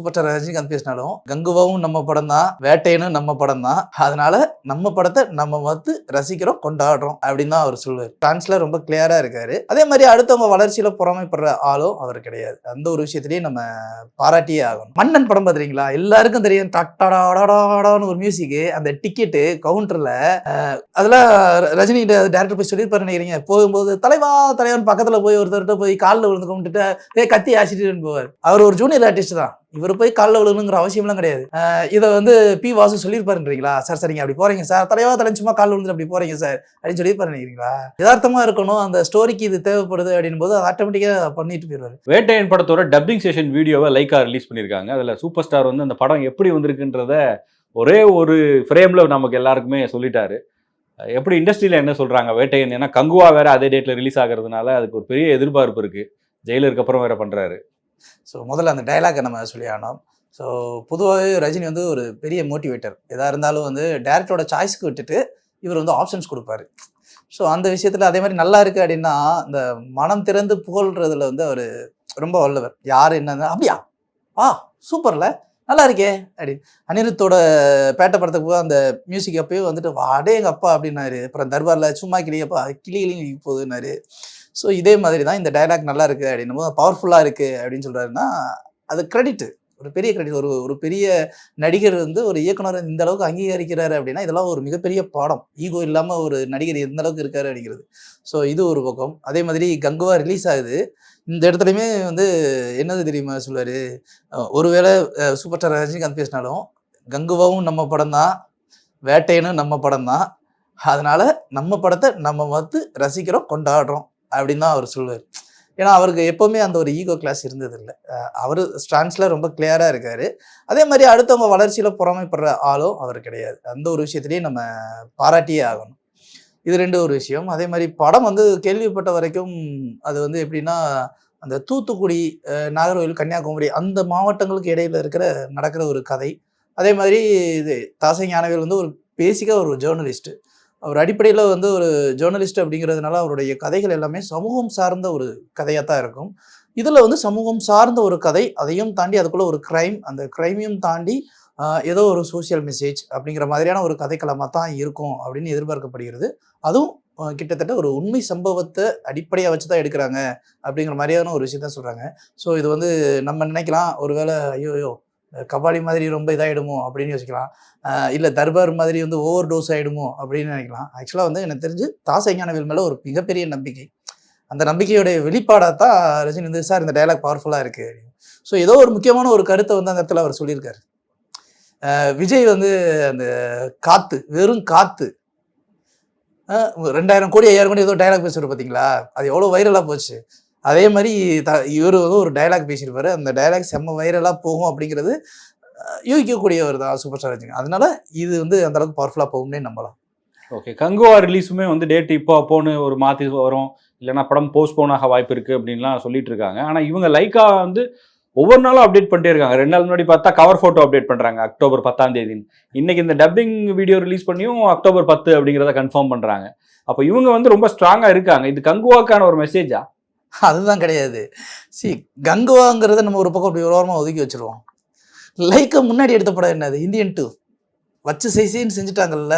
Super Rajinikanth பேசினாலும் கங்குவாவும் நம்ம படம் தான் வேட்டையனும் நம்ம படம் தான் அதனால நம்ம படத்தை நம்ம வந்து ரசிக்கிறோம் கொண்டாடுறோம் அப்படின்னு தான் அவர் சொல்லுவார். பிரான்ஸ்ல ரொம்ப கிளியரா இருக்காரு. அதே மாதிரி அடுத்தவங்க வளர்ச்சியில பொறாமைப்படுற ஆளும் அவர் கிடையாது. அந்த ஒரு விஷயத்திலேயே நம்ம பாராட்டியே ஆகணும். மன்னன் படம் பாத்துறீங்களா எல்லாருக்கும் தெரியும் டட்டாடாடாடான்னு ஒரு மியூசிக் அந்த டிக்கெட்டு கவுண்டர்ல அதெல்லாம் ரஜினி டேரக்டர் போய் சொல்லியிருப்பாரு நினைக்கிறீங்க. போகும்போது தலைவா தலைவன் பக்கத்துல போய் ஒருத்தர்கிட்ட போய் காலில் விழுந்து கும்பிட்டுட்டு கத்தி ஆசிட்டு போவார். அவர் ஒரு ஜூனியர் ஆர்டிஸ்ட் தான். இவர் போய் காலில் விழுணுங்கிற அவசியம்லாம் கிடையாது. இதை வந்து பி வாசு சொல்லியிருப்பாருன்றீங்களா? சார் சரிங்க அப்படி போறீங்க சார். தலைவா தலை சும்மா காலில் விழுந்து அப்படி போறீங்க சார். அப்படின்னு சொல்லியிருப்பாரு நினைக்கிறீங்களா யதார்த்தமா இருக்கணும். அந்த ஸ்டோரிக்கு இது தேவைப்படுது அப்படின் போது ஆட்டோமேட்டிக்காக பண்ணிட்டு போயிடுவாரு. வேட்டையன் படத்தோட டப்பிங் செஷன் வீடியோவை லைக்கா ரிலீஸ் பண்ணியிருக்காங்க. அதில் சூப்பர் ஸ்டார் வந்து அந்த படம் எப்படி வந்திருக்குன்றத ஒரே ஒரு ஃப்ரேமில் நமக்கு எல்லாருக்குமே சொல்லிட்டாரு. எப்படி இண்டஸ்ட்ரியில் என்ன சொல்கிறாங்க வேட்டையன்? ஏன்னா கங்குவா வேற அதே டேட்டில் ரிலீஸ் ஆகிறதுனால அதுக்கு ஒரு பெரிய எதிர்பார்ப்பு இருக்குது ஜெயிலருக்கு அப்புறம் வேற பண்ணுறாரு ஸோ முதல்ல அந்த டைலாக்கை நம்ம சொல்லி ஆனோம் ஸோ பொதுவாகவே ரஜினி வந்து ஒரு பெரிய மோட்டிவேட்டர் எதாக இருந்தாலும் வந்து டேரக்டரோட சாய்ஸ்க்கு விட்டுட்டு இவர் வந்து ஆப்ஷன்ஸ் கொடுப்பாரு. ஸோ அந்த விஷயத்தில் அதே மாதிரி நல்லா இருக்குது அப்படின்னா இந்த மனம் திறந்து புகழ்றதுல வந்து அவர் ரொம்ப வல்லவர். யார் என்னன்னா அப்படியா? ஆ சூப்பரில் நல்லா இருக்கே. அப்படி. அனிருத்தோட பேட்டை படத்துக்கு போக அந்த மியூசிக் அப்பயும் வந்துட்டு வாடே எங்கள் அப்பா அப்படின்னாரு. அப்புறம் தர்பாரில் சும்மா கிளியப்பா கிளி கிளி போகுதுன்னாரு. ஸோ இதே மாதிரி தான் இந்த டயலாக் நல்லா இருக்குது அப்படின்னும் போது பவர்ஃபுல்லாக இருக்குது அப்படின்னு சொல்கிறாருன்னா அது கிரெடிட்டு ஒரு பெரிய கிரெடிட் ஒரு ஒரு பெரிய நடிகர் வந்து ஒரு இயக்குனர் இந்த அளவுக்கு அங்கீகரிக்கிறாரு அப்படின்னா இதெல்லாம் ஒரு மிகப்பெரிய பாடம். ஈகோ இல்லாமல் ஒரு நடிகர் எந்த அளவுக்கு இருக்காரு அப்படிங்கிறது. ஸோ இது ஒரு பக்கம். அதே மாதிரி கங்குவா ரிலீஸ் ஆகுது. இந்த இடத்துலையுமே வந்து என்னது தெரியுமா சொல்லுவார்? ஒருவேளை சூப்பர் ஸ்டார் ரஜினிகாந்த் பேசினாலும் கங்குவாவும் நம்ம படம் தான் வேட்டையனும் நம்ம படம் தான். அதனால் நம்ம படத்தை நம்ம வந்து ரசிக்கிறோம் கொண்டாடுறோம். அப்படின்னு தான் அவர் சொல்லுவார். ஏன்னா அவருக்கு எப்போவுமே அந்த ஒரு ஈகோ கிளாஸ் இருந்தது இல்லை அவர் ஸ்டான்ஸில் ரொம்ப கிளியராக இருக்கார். அதே மாதிரி அடுத்தவங்க வளர்ச்சியில் பொறாமைப்படுற ஆளும் அவர் கிடையாது. அந்த ஒரு விஷயத்துலேயும் நம்ம பாராட்டியே ஆகணும். இது ரெண்டு ஒரு விஷயம். அதே மாதிரி படம் வந்து கேள்விப்பட்ட வரைக்கும் அது வந்து எப்படின்னா அந்த தூத்துக்குடி நாகர்கோவில் கன்னியாகுமரி அந்த மாவட்டங்களுக்கு இடையில இருக்கிற நடக்கிற ஒரு கதை. அதே மாதிரி இது தாசை ஞானவேல் வந்து ஒரு பேசிக்காக ஒரு ஜேர்னலிஸ்ட்டு அவர் அடிப்படையில் வந்து ஒரு ஜேர்னலிஸ்ட் அப்படிங்கிறதுனால அவருடைய கதைகள் எல்லாமே சமூகம் சார்ந்த ஒரு கதையாக தான் இருக்கும். இதில் வந்து சமூகம் சார்ந்த ஒரு கதை அதையும் தாண்டி அதுக்குள்ளே ஒரு க்ரைம் அந்த க்ரைமையும் தாண்டி ஏதோ ஒரு சோஷியல் மெசேஜ் அப்படிங்கிற மாதிரியான ஒரு கதைக்களமாக தான் இருக்கும் அப்படின்னு எதிர்பார்க்கப்படுகிறது. அதுவும் கிட்டத்தட்ட ஒரு உண்மை சம்பவத்தை அடிப்படையாக வச்சு தான் எடுக்கிறாங்க அப்படிங்கிற மாதிரியான ஒரு விஷயத்த சொல்கிறாங்க ஸோ இது வந்து நம்ம நினைக்கலாம். ஒருவேளை ஐயோ கபாலி மாதிரி ரொம்ப இதாகிடுமோ அப்படின்னு யோசிக்கலாம். இல்லை தர்பார் மாதிரி வந்து ஓவர் டோஸ் ஆகிடுமோ அப்படின்னு நினைக்கலாம். ஆக்சுவலாக வந்து எனக்கு தெரிஞ்சு தாசைஞானவில் மேலே ஒரு மிகப்பெரிய நம்பிக்கை. அந்த நம்பிக்கையுடைய வெளிப்பாடாக தான் ரஜினி வந்து சார் இந்த டயலாக் பவர்ஃபுல்லாக இருக்குது ஸோ ஏதோ ஒரு முக்கியமான ஒரு கருத்தை வந்து அந்த இடத்துல அவர் சொல்லியிருக்காரு. விஜய் வந்து அந்த காற்று வெறும் காற்று ரெண்டாயிரம் கோடி ஐயாயிரம் கோடி ஏதோ டயலாக் பேசுவார் பார்த்தீங்களா அது எவ்வளோ வைரலாக போச்சு. அதே மாதிரி த இவர் வந்து ஒரு டயலாக் பேசியிருப்பாரு. அந்த டைலாக் செம்ம வைரலாக போகும் அப்படிங்கிறது யூகிக்கக்கூடியவர் தான் சூப்பர் ஸ்டார் ரஜினி அதனால இது வந்து அந்த அளவுக்கு பவர்ஃபுல்லாக போகும்னே நம்பலாம். ஓகே கங்குவா ரிலீஸுமே வந்து டேட் இப்போ அப்போன்னு ஒரு மாற்றி வரும். இல்லைன்னா படம் போஸ்ட்போன் ஆக வாய்ப்பு இருக்குது அப்படின்லாம் சொல்லிட்டு இருக்காங்க. ஆனால் இவங்க லைக்கா வந்து ஒவ்வொரு நாளும் அப்டேட் பண்ணிட்டே இருக்காங்க. ரெண்டு நாள் முன்னாடி பார்த்தா கவர் ஃபோட்டோ அப்டேட் பண்ணுறாங்க அக்டோபர் பத்தாம் தேதின்னு இன்னைக்கு இந்த டப்பிங் வீடியோ ரிலீஸ் பண்ணியும் அக்டோபர் பத்து அப்படிங்கிறத கன்ஃபார்ம் பண்ணுறாங்க அப்போ இவங்க வந்து ரொம்ப ஸ்ட்ராங்காக இருக்காங்க. இது கங்குவாக்கான ஒரு மெசேஜா அதுதான் கிடையாது. சி கங்குவாங்கிறத நம்ம ஒரு பக்கம் அப்படி ஒரு ஓரமாக ஒதுக்கி வச்சிருவோம். லைக்கை முன்னாடி எடுத்த படம் என்னது? இந்தியன் டூ வச்சு செய்சின்னு செஞ்சுட்டாங்கல்ல.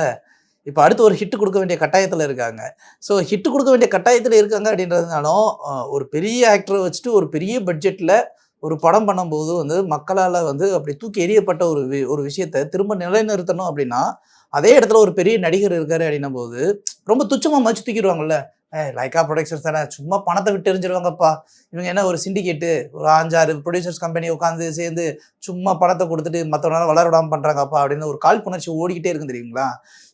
இப்போ அடுத்து ஒரு ஹிட் கொடுக்க வேண்டிய கட்டாயத்தில் இருக்காங்க. ஸோ ஹிட் கொடுக்க வேண்டிய கட்டாயத்தில் இருக்காங்க அப்படின்றதுனாலும் ஒரு பெரிய ஆக்டரை வச்சுட்டு ஒரு பெரிய பட்ஜெட்டில் ஒரு படம் பண்ணும்போது வந்து மக்களால் வந்து அப்படி தூக்கி எறியப்பட்ட ஒரு வி- ஒரு விஷயத்தை திரும்ப நிலைநிறுத்தணும் அப்படின்னா அதே இடத்துல ஒரு பெரிய நடிகர் இருக்காரு அப்படின்னும் போது ரொம்ப துச்சமாக மச்சு தூக்கிடுவாங்கல்ல. லைக்கா ப்ரொடக்ஷன்ஸ் தானே? சும்மா பணத்தை விட்டு எரிஞ்சிருவாங்கப்பா. இவங்க என்ன ஒரு சிண்டிகேட்டு ஒரு அஞ்சாறு ப்ரொடியூசர்ஸ் கம்பெனி உட்காந்து சேர்ந்து சும்மா பணத்தை கொடுத்துட்டு மற்றவனால வளர விடாமல் பண்ணுறாங்கப்பா அப்படின்னு ஒரு காழ்ப்புணர்ச்சி ஓடிக்கிட்டே இருக்கும் தெரியுங்களா?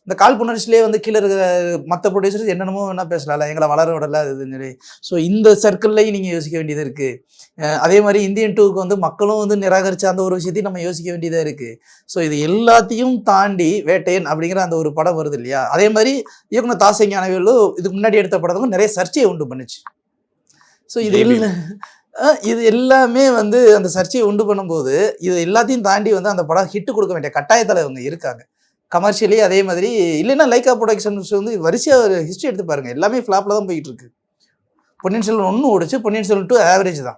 இந்த காழ்ப்புணர்ச்சியிலே வந்து கீழே இருக்கிற மற்ற ப்ரொடியூசர்ஸ் என்னென்னமோ வேணா பேசலாம்ல. எங்களை வளர விடல அது சொல்லி. ஸோ இந்த சர்க்கிள்லையும் நீங்கள் யோசிக்க வேண்டியது இருக்குது அதே மாதிரி இந்தியன் டூக்கு வந்து மக்களும் வந்து நிராகரிச்ச அந்த ஒரு விஷயத்தையும் நம்ம யோசிக்க வேண்டியதாக இருக்குது ஸோ இது எல்லாத்தையும் தாண்டி வேட்டையன் அப்படிங்கிற அந்த ஒரு படம் வருது இல்லையா? அதே மாதிரி இயக்குனர் தாசை ஞானவேலு இதுக்கு முன்னாடி எடுத்த படத்துக்கும் நிறைய சர்ச்சையை உண்டு பண்ணுச்சு. ஸோ இது. இல்ல இது எல்லாமே வந்து அந்த சர்ச்சையை உண்டு பண்ணும்போது இது எல்லாத்தையும் தாண்டி வந்து அந்த படம் ஹிட் கொடுக்க வேண்டிய கட்டாயத்தில் இவங்க இருக்காங்க. கமர்ஷியலி அதே மாதிரி இல்லைன்னா லைக்கா ப்ரொடக்ஷன்ஸ் வந்து வரிசையாக ஒரு ஹிஸ்ட்ரி எடுத்து பாருங்கள் எல்லாமே ஃப்ளாப்பில் தான் போயிட்டு இருக்கு பொன்னியின் செல்வன் ஒன்று ஓடிச்சு பொன்னியின் செல்வன் டூ ஆவரேஜ் தான்.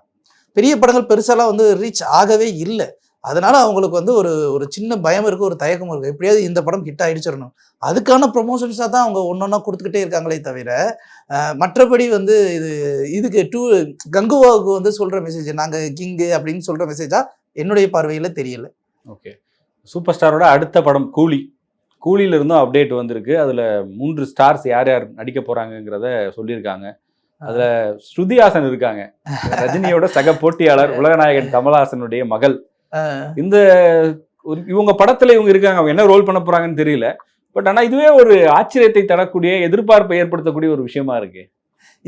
பெரிய படங்கள் பெருசாலாம் வந்து ரீச் ஆகவே இல்லை. அதனால அவங்களுக்கு வந்து ஒரு ஒரு சின்ன பயம் இருக்குது ஒரு தயக்கம் இருக்குது எப்படியாவது இந்த படம் ஹிட் ஆயிடுச்சிடணும் அதுக்கான ப்ரொமோஷன்ஸாக தான் அவங்க ஒன்று ஒன்றா கொடுத்துக்கிட்டே இருக்காங்களே தவிர மற்றபடி வந்து இது இதுக்கு டூ கங்குவாவுக்கு வந்து சொல்கிற மெசேஜ் நாங்கள் கிங்கு அப்படின்னு சொல்கிற மெசேஜாக என்னுடைய பார்வையில் தெரியல. ஓகே சூப்பர் ஸ்டாரோட அடுத்த படம் கூலி. கூலியில இருந்தும் அப்டேட் வந்திருக்கு. அதுல மூன்று ஸ்டார்ஸ் யார் யார் நடிக்க போறாங்கங்கிறத சொல்லியிருக்காங்க. அதுல ஸ்ருதிஹாசன் இருக்காங்க. ரஜினியோட சக போட்டியாளர் உலகநாயகன் கமலஹாசனுடைய மகள். இந்த இவங்க படத்துல இவங்க இருக்காங்க. அவங்க என்ன ரோல் பண்ண போறாங்கன்னு தெரியல. பட் ஆனா இதுவே ஒரு ஆச்சரியத்தை தரக்கூடிய எதிர்பார்ப்பை ஏற்படுத்தக்கூடிய ஒரு விஷயமா இருக்கு.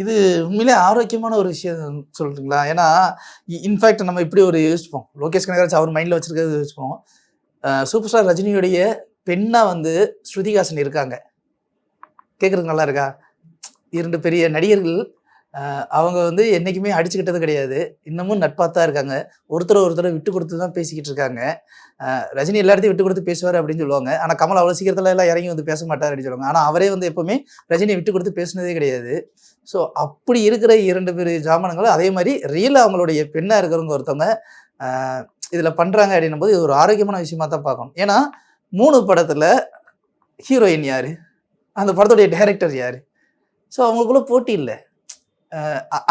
இது உண்மையிலே ஆரோக்கியமான ஒரு விஷயம் சொல்றீங்களா? ஏன்னா இன்ஃபேக்ட் நம்ம இப்படி ஒரு யோசிப்போம். லோகேஷ் கனகராஜ் அவர் மைண்டில் வச்சிருக்கிறது யோசிப்போம். சூப்பர் ஸ்டார் ரஜினியுடைய பெண்ணாக வந்து ஸ்ருதிஹாசன் இருக்காங்க. கேட்குறதுக்கு நல்லா இருக்கா இரண்டு பெரிய நடிகர்கள் அவங்க வந்து என்றைக்குமே அடிச்சுக்கிட்டது கிடையாது. இன்னமும் நட்பாக தான் இருக்காங்க. ஒருத்தர் ஒருத்தர் விட்டு கொடுத்து தான் பேசிக்கிட்டு இருக்காங்க. ரஜினி எல்லாத்தையும் விட்டு கொடுத்து பேசுவார் அப்படின்னு சொல்லுவாங்க. ஆனால் கமல் அவ்வளோ சீக்கிரத்தில் எல்லாம் இறங்கி வந்து பேச மாட்டார் அப்படின்னு சொல்லுவாங்க. ஆனால் அவரே வந்து எப்போவுமே ரஜினியை விட்டு கொடுத்து பேசுனதே கிடையாது. ஸோ அப்படி இருக்கிற இரண்டு பேர் ஜாமானங்களும் அதே மாதிரி ரியலாக அவங்களுடைய பெண்ணாக இருக்கிறவங்க ஒருத்தவங்க இதில் பண்ணுறாங்க அப்படின்னும் போது இது ஒரு ஆரோக்கியமான விஷயமா தான் பார்க்கணும். ஏன்னா மூணு படத்தில் ஹீரோயின் யார்? அந்த படத்துடைய டைரக்டர் யார்? ஸோ அவங்களுக்குள்ள போட்டி இல்லை.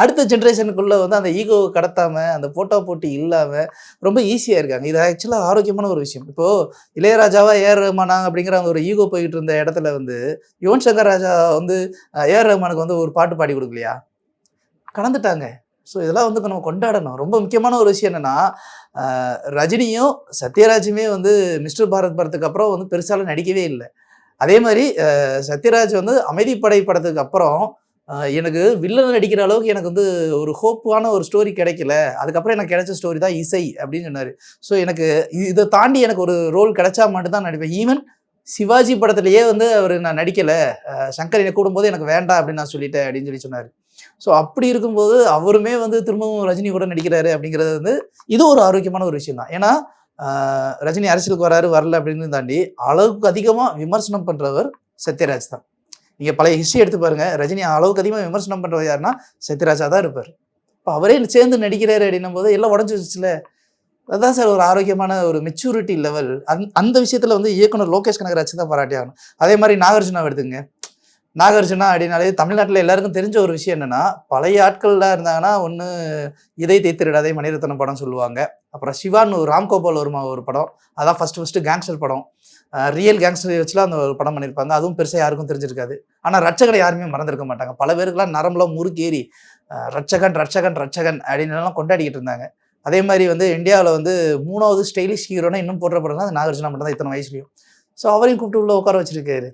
அடுத்த ஜென்ரேஷனுக்குள்ளே வந்து அந்த ஈகோவை கடத்தாமல் அந்த போட்டோ போட்டி இல்லாமல் ரொம்ப ஈஸியாக இருக்காங்க. இது ஆக்சுவலாக ஆரோக்கியமான ஒரு விஷயம். இப்போது இளையராஜாவா ஏஆர் ரஹ்மானா அப்படிங்கிற அந்த ஒரு ஈகோ போய்கிட்டு இருந்த இடத்துல வந்து யுவன் சங்கர் ராஜா வந்து ஏஆர் ரஹ்மானுக்கு வந்து ஒரு பாட்டு பாடி கொடுக்கலையா? கலந்துட்டாங்க. ஸோ இதெல்லாம் வந்து நம்ம கொண்டாடணும். ரொம்ப முக்கியமான ஒரு விஷயம் என்னென்னா ரஜினியும் சத்யராஜுமே வந்து மிஸ்டர் பாரத் படத்துக்கு அப்புறம் வந்து பெருசாலும் நடிக்கவே இல்லை. அதே மாதிரி சத்யராஜ் வந்து அமைதிப்படை படத்துக்கு அப்புறம் எனக்கு வில்லன் நடிக்கிற அளவுக்கு எனக்கு வந்து ஒரு ஹோப்பான ஒரு ஸ்டோரி கிடைக்கல. அதுக்கப்புறம் எனக்கு கிடைச்ச ஸ்டோரி தான் இசை அப்படின்னு சொன்னார். ஸோ எனக்கு இதை தாண்டி எனக்கு ஒரு ரோல் கிடைச்சா மட்டும்தான் நடிப்பேன். ஈவன் சிவாஜி படத்துலையே வந்து அவர் நான் நடிக்கலை. சங்கர் என்னை கூடும்போது எனக்கு வேண்டாம் அப்படின்னு நான் சொல்லிட்டேன் அப்படின்னு சொல்லி சொன்னார். ஸோ அப்படி இருக்கும்போது அவருமே வந்து திரும்பவும் ரஜினி கூட நடிக்கிறாரு அப்படிங்கிறது வந்து இது ஒரு ஆரோக்கியமான ஒரு விஷயம் தான். ஏன்னா ரஜினி அரசியலுக்கு வராரு வரல அப்படின்னு தாண்டி அளவுக்கு அதிகமாக விமர்சனம் பண்ணுறவர் சத்யராஜ் தான். நீங்கள் பழைய ஹிஸ்ட்ரி எடுத்து பாருங்க. ரஜினி அளவுக்கு அதிகமாக விமர்சனம் பண்ணுறவர் யாருன்னா சத்யராஜா தான் இருப்பார். இப்போ அவரே சேர்ந்து நடிக்கிறாரு அப்படின்னும் போது எல்லாம் உடஞ்சி வச்சுல அதுதான் சார் ஒரு ஆரோக்கியமான ஒரு மெச்சூரிட்டி லெவல் அந் அந்த விஷயத்தில் வந்து இயக்குனர் லோகேஷ் கனகராஜ் தான் பாராட்டி ஆகணும். அதே மாதிரி நாகார்ஜுனாவை எடுத்துங்க நாகார்ஜுனா அப்படின்னாலே தமிழ்நாட்டில் எல்லாருக்கும் தெரிஞ்ச ஒரு விஷயம் என்னன்னா பழைய ஆட்கள்லாம் இருந்தாங்கன்னா ஒன்று இதை தேய்த்திருடாதே மணிரத்னம் படம் சொல்லுவாங்க. அப்புறம் சிவான் ஒரு ராம்கோபால் வருமா ஒரு படம். அதான் ஃபஸ்ட்டு ஃபஸ்ட்டு கேங்ஸ்டர் படம். ரியல் கேங்ஸ்டர் வச்சுலாம் அந்த ஒரு படம் பண்ணியிருப்பாங்க அதுவும் பெருசாக யாருக்கும் தெரிஞ்சிருக்காது. ஆனால் ரட்சகனை யாருமே மறந்துருக்க மாட்டாங்க. பல பேருக்குலாம் நரம்புலாம் முறுக்கேறி ரட்சகன் ரட்சகன் ரட்சகன் அப்படின்னுலாம் கொண்டாடிக்கிட்டு இருந்தாங்க. அதே மாதிரி வந்து இந்தியாவில் வந்து மூணாவது ஸ்டைலிஷ் ஹீரோனா இன்னும் போடுற படம் தான் அது நாகார்ஜுனா மட்டும் தான் இத்தனை வயசுலையும். ஸோ அவரையும் கூப்பிட்டு உள்ள உட்கார வச்சிருக்காரு.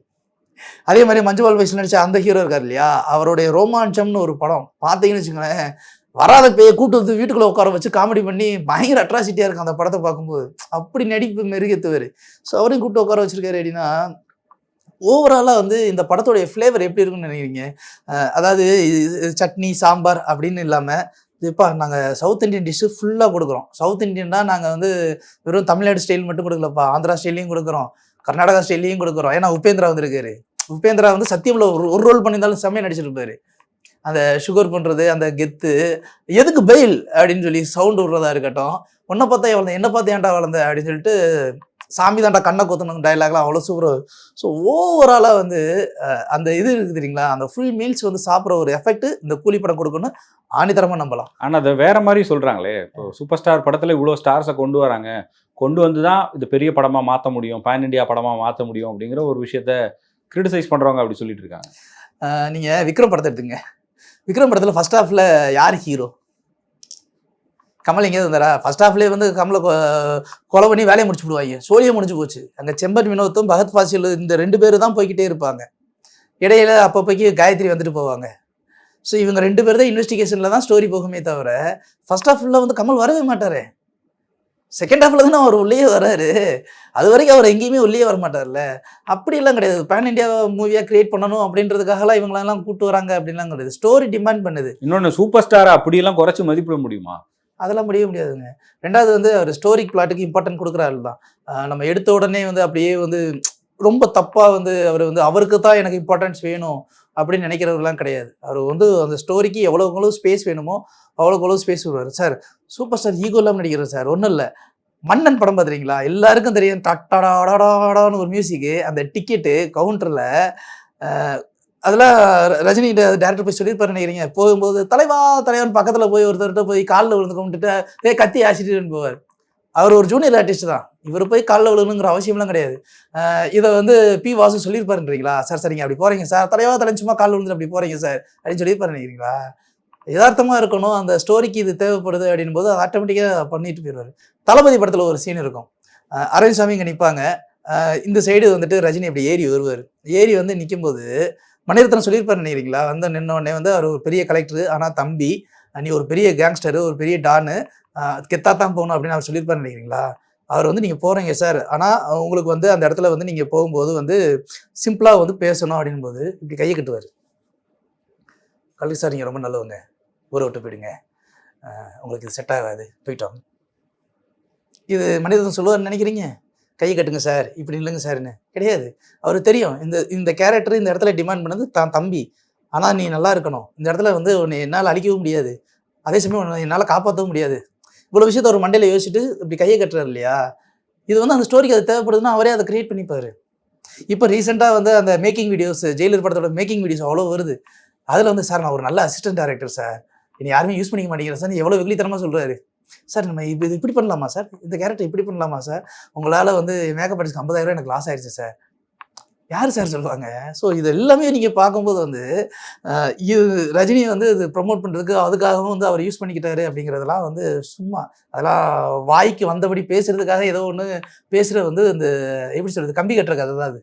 அதே மாதிரி மஞ்சுவால் வயசு நடிச்ச அந்த ஹீரோ இருக்கார் இல்லையா? அவருடைய ரோமாஞ்சம்னு ஒரு படம். பார்த்தீங்கன்னு வச்சுக்கோங்களேன் வராத பேய கூட்டு வந்து வீட்டுக்குள்ள உட்கார வச்சு காமெடி பண்ணி பயங்கர அட்ராசிட்டியா இருக்கும் அந்த படத்தை பார்க்கும்போது. அப்படி நடிப்பு மெருகேத்துவார். ஸோ அவரையும் கூப்பிட்டு உட்கார வச்சிருக்காரு அப்படின்னா ஓவராலாக வந்து இந்த படத்துடைய ஃப்ளேவர் எப்படி இருக்குன்னு நினைக்கிறீங்க? அதாவது சட்னி சாம்பார் அப்படின்னு இல்லாமல் இப்போ நாங்கள் சவுத் இந்தியன் டிஷ்ஷு ஃபுல்லாக கொடுக்குறோம். சவுத் இந்தியன்னா நாங்கள் வந்து வெறும் தமிழ்நாடு ஸ்டைல் மட்டும் கொடுக்கலப்பா. ஆந்திரா ஸ்டைலையும் கொடுக்குறோம். கர்நாடகா ஸ்டைல்லையும் கொடுக்குறோம். ஏன்னா உபேந்திரா வந்திருக்காரு. உபேந்திரா வந்து சத்தியமில் ஒரு ஒரு ரோல் பண்ணியிருந்தாலும் செம்மையாக நடிச்சிருப்பாரு அந்த சுகர் பண்ணுறது அந்த கெத்து எதுக்கு பெயில் அப்படின்னு சொல்லி சவுண்டு விடுறதா இருக்கட்டும். உன்னை பார்த்தா வளர்ந்த என்ன பார்த்து ஏன்டா வளர்ந்த அப்படின்னு சொல்லிட்டு சாமி தாண்டா கண்ணை கொத்தணும் டைலாக்லாம் அவ்வளோ சூப்பராக ஸோ ஓவராலாக வந்து அந்த இது இருக்குது தெரியுங்களா? அந்த ஃபுல் மீல்ஸ் வந்து சாப்பிட்ற ஒரு எஃபெக்ட் இந்த கூலி படம் கொடுக்குன்னு ஆணித்தரமாக நம்பலாம். ஆனால் அதை வேற மாதிரி சொல்கிறாங்களே இப்போ சூப்பர் ஸ்டார் படத்தில் இவ்வளோ ஸ்டார்ஸை கொண்டு வராங்க. கொண்டு வந்து தான் இது பெரிய படமாக மாற்ற முடியும் பேன் இண்டியா படமாக மாற்ற முடியும் அப்படிங்கிற ஒரு விஷயத்த கிரிட்டிசைஸ் பண்ணுறவங்க அப்படி சொல்லிட்டு இருக்காங்க. நீங்கள் விக்ரம் படத்தை எடுத்துங்க. விக்ரம் படத்தில் ஃபர்ஸ்ட் ஹாஃபில் யார் ஹீரோ கமல் எங்கேயாவது வந்தாரா ஃபர்ஸ்ட் ஹாஃப்லேயே வந்து கமலை கொ- கொலை பண்ணி வேலையை முடிச்சு விடுவாங்க. சோழியை முடிஞ்சு போச்சு. அங்கே செம்பன் வினோத்தும் பகத் ஃபாசில் இந்த ரெண்டு பேர் தான் போய்கிட்டே இருப்பாங்க. இடையில அப்பப்போக்கி காயத்ரி வந்துட்டு போவாங்க. ஸோ இவங்க ரெண்டு பேர் தான் இன்வெஸ்டிகேஷனில் தான் ஸ்டோரி போகுமே தவிர ஃபர்ஸ்ட் ஃபுல்லாக வந்து கமல் வரவே மாட்டார். செகண்ட் ஹாஃப்ல தானே அவர் உள்ளே வராரு. அது வரைக்கும் அவர் எங்கேயுமே உள்ளே வர மாட்டார்ல. அப்படியெல்லாம் கிடையாது. பேன் இந்தியா மூவியாக கிரியேட் பண்ணணும் அப்படின்றதுக்காகலாம் இவங்களெல்லாம் கூட்டு வராங்க அப்படின்லாம் கிடையாது. ஸ்டோரி டிமாண்ட் பண்ணுது. இன்னொன்னு சூப்பர் ஸ்டாரை அப்படியெல்லாம் குறைச்சு மதிப்பிட முடியுமா? அதெல்லாம் முடிய முடியாதுங்க. ரெண்டாவது வந்து அவர் ஸ்டோரிக் பிளாட்டுக்கு இம்பார்ட்டன்ட் கொடுக்குறாரு தான். நம்ம எடுத்த உடனே வந்து அப்படியே வந்து ரொம்ப தப்பாக வந்து அவர் வந்து அவருக்கு தான் எனக்கு இம்பார்ட்டன்ஸ் வேணும். அப்படின்னு நினைக்கிறவர்களாம் கிடையாது. அவர் வந்து அந்த ஸ்டோரிக்கு எவ்வளோக்கு எவ்வளோ ஸ்பேஸ் வேணுமோ அவ்வளோக்கு எவ்வளோ ஸ்பேஸ் விடுவார். சார் சூப்பர் ஸ்டார் ஈகோ இல்லாமல் நடிக்கிறார் சார். ஒன்றும் இல்லை. மன்னன் படம் பார்த்துறீங்களா எல்லாருக்கும் தெரியும். டட்டாடாடாடான்னு ஒரு மியூசிக்கு அந்த டிக்கெட்டு கவுண்டரில் அதெல்லாம் ரஜினி டேரக்டர் போய் சொல்லியிருப்பாரு நினைக்கிறீங்க. போகும்போது தலைவா தலைவன் பக்கத்தில் போய் ஒருத்தர்கிட்ட போய் காலில் விழுந்து கும்பிட்டுட்டு கத்தி ஆசிட்டுன்னு போவார். அவர் ஒரு ஜூனியர் ஆர்டிஸ்ட் தான். இவர் போய் காலில் விழுணுங்கிற அவசியம்லாம் கிடையாது. இதை வந்து பி வாசு சொல்லியிருப்பாருன்றீங்களா? சார் சரிங்க அப்படி போகிறீங்க சார். தலைவா தலைஞ்சுமா சும்மா காலில் விழுந்து அப்படி போகிறீங்க சார் அப்படின்னு சொல்லியிருப்பாரு நினைக்கிறீங்களா? யதார்த்தமாக இருக்கணும் அந்த ஸ்டோரிக்கு இது தேவைப்படுது அப்படின்னு போது ஆட்டோமேட்டிக்காக பண்ணிட்டு போயிடுவார். தளபதி படத்தில் ஒரு சீன் இருக்கும். அரவிந்த் சாமி இங்கே நிற்பாங்க இந்த சைடு வந்துட்டு ரஜினி அப்படி ஏறி வருவார். ஏறி வந்து நிற்கும்போது மணிரத்னம் சொல்லியிருப்பாரு நினைக்கிறீங்களா? வந்து நின்ன உடனே வந்து அவர் ஒரு பெரிய கலெக்டர் ஆனால் தம்பி நீ ஒரு பெரிய கேங்ஸ்டரு ஒரு பெரிய டானு கெத்தா தான் போகணும் அப்படின்னு அவர் சொல்லியிருப்பாரு நினைக்கிறீங்களா? அவர் வந்து நீங்கள் போகிறீங்க சார். ஆனால் உங்களுக்கு வந்து அந்த இடத்துல வந்து நீங்கள் போகும்போது வந்து சிம்பிளாக வந்து பேசணும் அப்படின்னும் போது இப்படி கையை கட்டுவார். கல்வி சார் நீங்கள் ரொம்ப நல்லவங்க. ஊரை விட்டு போயிடுங்க. உங்களுக்கு இது செட் ஆகாது. போயிட்டோம். இது மனிதன் சொல்லுவார்னு நினைக்கிறீங்க? கை கட்டுங்க சார். இப்படி இல்லைங்க சார்னு. கிடையாது. அவருக்கு தெரியும் இந்த இந்த கேரக்டர் இந்த இடத்துல டிமாண்ட் பண்ணது தான் தம்பி. ஆனால் நீ நல்லா இருக்கணும். இந்த இடத்துல வந்து உன்னை என்னால் அழிக்கவும் முடியாது. அதே சமயம் உன்னை என்னால் காப்பாற்றவும் முடியாது. இவ்வளோ விஷயத்த ஒரு மண்டையில் யோசிச்சுட்டு இப்படி கையை கட்டுறாரு இல்லையா? இது வந்து அந்த ஸ்டோரிக்கு அது தேவைப்படுதுன்னா அவரே அதை கிரியேட் பண்ணிப்பாரு இப்போ ரீசெண்டாக வந்து அந்த மேக்கிங் வீடியோஸ் ஜெயிலர் படத்தோட மேக்கிங் வீடியோஸ் அவ்வளோ வருது. அதில் வந்து சார் நான் ஒரு நல்ல அசிஸ்டன்ட் டேரக்டர் சார் இனி யாருமே யூஸ் பண்ணிக்க மாட்டேங்கிறேன் சார். எவ்வளோ வெகுளித்தனமாக சொல்கிறாரு சார் நம்ம இப்போ இது இப்படி பண்ணலாமா சார்? இந்த கேரக்டர் இப்படி பண்ணலாமா சார்? உங்களால் வந்து மேக்கப் அடிச்சு ஐம்பதாயிரம் எனக்கு லாஸ் ஆயிடுச்சு சார். யார் சார் சொல்லுவாங்க? ஸோ இது எல்லாமே நீங்கள் பார்க்கும்போது வந்து இது ரஜினியை வந்து இது ப்ரமோட் பண்ணுறதுக்கு அதுக்காகவும் வந்து அவர் யூஸ் பண்ணிக்கிட்டாரு அப்படிங்கிறதெல்லாம் வந்து சும்மா அதெல்லாம் வாய்க்கு வந்தபடி பேசுகிறதுக்காக ஏதோ ஒன்று பேசுகிற வந்து இந்த எப்படி சொல்கிறது கம்பி கட்டுற கதை தான் அது.